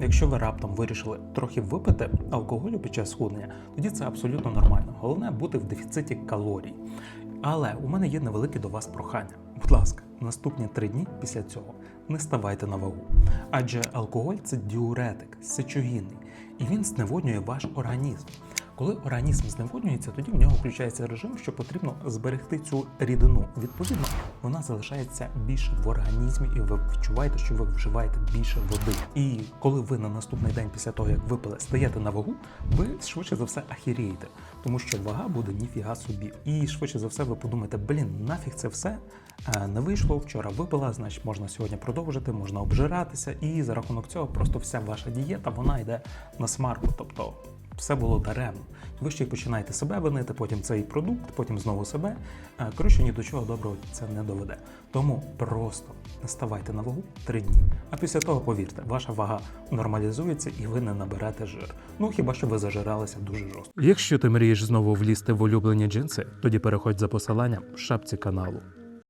Якщо ви раптом вирішили трохи випити алкоголю під час схуднення, тоді це абсолютно нормально. Головне бути в дефіциті калорій. Але у мене є невелике до вас прохання. Будь ласка, наступні три дні після цього не ставайте на вагу. Адже алкоголь це діуретик, сечогінний, і він зневоднює ваш організм. Коли організм зневоднюється, тоді в нього включається режим, що потрібно зберегти цю рідину. Відповідно, вона залишається більше в організмі, і ви відчуваєте, що ви вживаєте більше води. І коли ви на наступний день після того, як випили, стаєте на вагу, ви швидше за все ахірієте, тому що вага буде ніфіга собі. І швидше за все ви подумаєте, блін, нафіг це все Е, не вийшло. Вчора випила, значить можна сьогодні продовжити, можна обжиратися, і за рахунок цього просто вся ваша дієта вона йде на смарку. Тобто все було даремно. Ви ще й починаєте себе винити, потім цей продукт, потім знову себе. Е, Коротше, ні до чого доброго це не доведе. Тому просто наставайте на вагу три дні. А після того, повірте, ваша вага нормалізується і ви не наберете жир. Ну хіба що ви зажиралися дуже жорстко. Якщо ти мрієш знову влізти в улюблені джинси, тоді переходь за посиланням в шапці каналу.